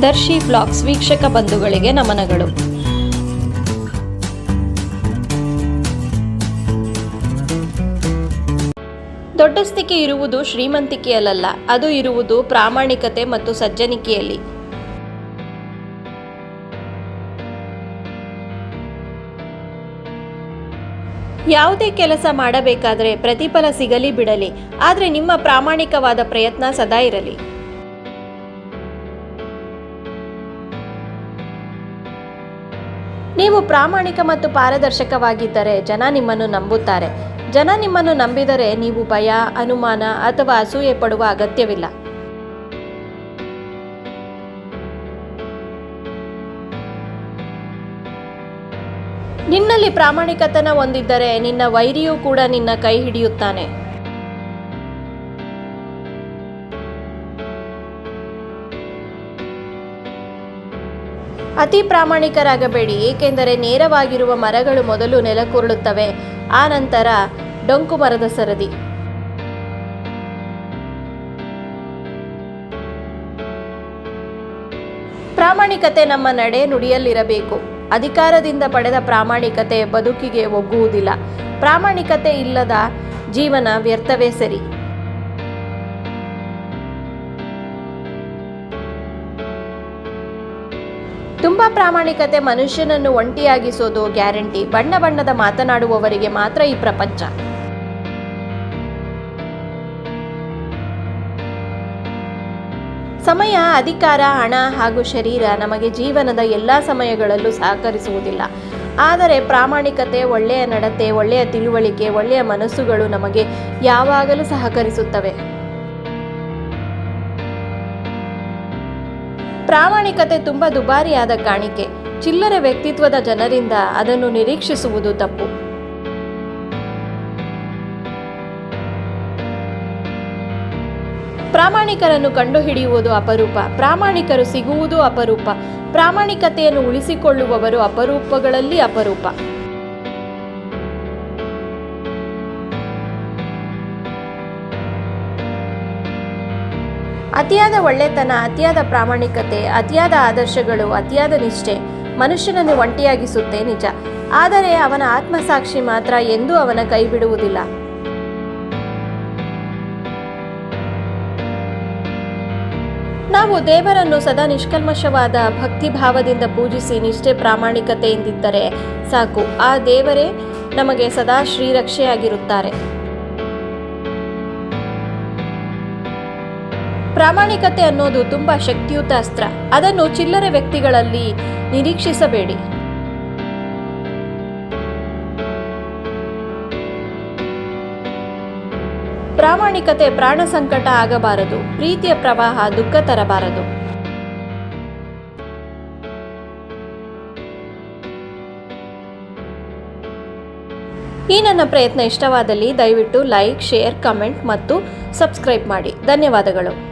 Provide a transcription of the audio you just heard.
ದರ್ಶಿ blogs ವೀಕ್ಷಕ ಬಂಧುಗಳಿಗೆ ನಮನಗಳು. ದೊಡ್ಡಸ್ತಿಕೆ ಇರುವುದು ಶ್ರೀಮಂತಿಕೆಯಲ್ಲ ಅದು ಇರುವುದು ಪ್ರಾಮಾಣಿಕತೆ ಮತ್ತು ಸಜ್ಜನಿಕೆಯಲ್ಲಿ. ಯಾವುದೇ ಕೆಲಸ ಮಾಡಬೇಕಾದರೆ ಪ್ರತಿಫಲ ಸಿಗಲಿ ಬಿಡಲಿ, ಆದರೆ ನಿಮ್ಮ ಪ್ರಾಮಾಣಿಕವಾದ ಪ್ರಯತ್ನ ಸದಾ ಇರಲಿ. ನೀವು ಪ್ರಾಮಾಣಿಕ ಮತ್ತು ಪಾರದರ್ಶಕವಾಗಿದ್ದರೆ ಜನ ನಿಮ್ಮನ್ನು ನಂಬುತ್ತಾರೆ. ಜನ ನಿಮ್ಮನ್ನು ನಂಬಿದರೆ ನೀವು ಭಯ, ಅನುಮಾನ ಅಥವಾ ಅಸೂಯೆ ಪಡುವ ಅಗತ್ಯವಿಲ್ಲ. ನಿನ್ನಲ್ಲಿ ಪ್ರಾಮಾಣಿಕತನ ಹೊಂದಿದ್ದರೆ ನಿನ್ನ ವೈರಿಯೂ ಕೂಡ ನಿನ್ನ ಕೈ ಹಿಡಿಯುತ್ತಾನೆ. ಅತಿ ಪ್ರಾಮಾಣಿಕರಾಗಬೇಡಿ, ಏಕೆಂದರೆ ನೇರವಾಗಿರುವ ಮರಗಳು ಮೊದಲು ನೆಲಕುರುಳುತ್ತವೆ ಆ ನಂತರ ಡೊಂಕು ಮರದ ಸರದಿ. ಪ್ರಾಮಾಣಿಕತೆ ನಮ್ಮ ನಡೆ ನುಡಿಯಲ್ಲಿರಬೇಕು. ಅಧಿಕಾರದಿಂದ ಪಡೆದ ಪ್ರಾಮಾಣಿಕತೆ ಬದುಕಿಗೆ ಒಗ್ಗುವುದಿಲ್ಲ. ಪ್ರಾಮಾಣಿಕತೆ ಇಲ್ಲದ ಜೀವನ ವ್ಯರ್ಥವೇ ಸರಿ. ತುಂಬಾ ಪ್ರಾಮಾಣಿಕತೆ ಮನುಷ್ಯನನ್ನು ಒಂಟಿಯಾಗಿಸೋದು ಗ್ಯಾರಂಟಿ. ಬಣ್ಣ ಬಣ್ಣದ ಮಾತನಾಡುವವರಿಗೆ ಮಾತ್ರ ಈ ಪ್ರಪಂಚ. ಸಮಯ, ಅಧಿಕಾರ, ಹಣ ಹಾಗೂ ಶರೀರ ನಮಗೆ ಜೀವನದ ಎಲ್ಲ ಸಮಯಗಳಲ್ಲೂ ಸಹಕರಿಸುವುದಿಲ್ಲ. ಆದರೆ ಪ್ರಾಮಾಣಿಕತೆ, ಒಳ್ಳೆಯ ನಡತೆ, ಒಳ್ಳೆಯ ತಿಳುವಳಿಕೆ, ಒಳ್ಳೆಯ ಮನಸ್ಸುಗಳು ನಮಗೆ ಯಾವಾಗಲೂ ಸಹಕರಿಸುತ್ತವೆ. ಪ್ರಾಮಾಣಿಕತೆ ತುಂಬ ದುಬಾರಿಯಾದ ಕಾಣಿಕೆ. ಚಿಲ್ಲರೆ ವ್ಯಕ್ತಿತ್ವದ ಜನರಿಂದ ಅದನ್ನು ನಿರೀಕ್ಷಿಸುವುದು ತಪ್ಪು. ಪ್ರಾಮಾಣಿಕರನ್ನು ಕಂಡುಹಿಡಿಯುವುದು ಅಪರೂಪ. ಪ್ರಾಮಾಣಿಕರು ಸಿಗುವುದು ಅಪರೂಪ. ಪ್ರಾಮಾಣಿಕತೆಯನ್ನು ಉಳಿಸಿಕೊಳ್ಳುವವರು ಅಪರೂಪಗಳಲ್ಲಿ ಅಪರೂಪ. ಅತಿಯಾದ ಒಳ್ಳೆತನ, ಅತಿಯಾದ ಪ್ರಾಮಾಣಿಕತೆ, ಅತಿಯಾದ ಆದರ್ಶಗಳು, ಅತಿಯಾದ ನಿಷ್ಠೆ ಮನುಷ್ಯನನ್ನು ಒಂಟಿಯಾಗಿಸುತ್ತೆ ನಿಜ. ಆದರೆ ಅವನ ಆತ್ಮಸಾಕ್ಷಿ ಮಾತ್ರ ಎಂದೂ ಅವನ ಕೈ ಬಿಡುವುದಿಲ್ಲ ನಾವು ದೇವರನ್ನು ಸದಾ ನಿಷ್ಕಲ್ಮಶವಾದ ಭಕ್ತಿ ಭಾವದಿಂದ ಪೂಜಿಸಿ ನಿಷ್ಠೆ ಪ್ರಾಮಾಣಿಕತೆಯಿಂದಿದ್ದರೆ ಸಾಕು. ಆ ದೇವರೇ ನಮಗೆ ಸದಾ ಶ್ರೀರಕ್ಷೆಯಾಗಿರುತ್ತಾರೆ. ಪ್ರಾಮಾಣಿಕತೆ ಅನ್ನೋದು ತುಂಬಾ ಶಕ್ತಿಯುತ ಅಸ್ತ್ರ. ಅದನ್ನು ಚಿಲ್ಲರೆ ವ್ಯಕ್ತಿಗಳಲ್ಲಿ ನಿರೀಕ್ಷಿಸಬೇಡಿ. ಪ್ರಾಮಾಣಿಕತೆ ಪ್ರಾಣ ಸಂಕಟ ಆಗಬಾರದು, ಪ್ರೀತಿಯ ಪ್ರವಾಹ ದುಃಖ ತರಬಾರದು. ಈ ನನ್ನ ಪ್ರಯತ್ನ ಇಷ್ಟವಾದಲ್ಲಿ ದಯವಿಟ್ಟು ಲೈಕ್, ಶೇರ್, ಕಮೆಂಟ್ ಮತ್ತು ಸಬ್ಸ್ಕ್ರೈಬ್ ಮಾಡಿ. ಧನ್ಯವಾದಗಳು.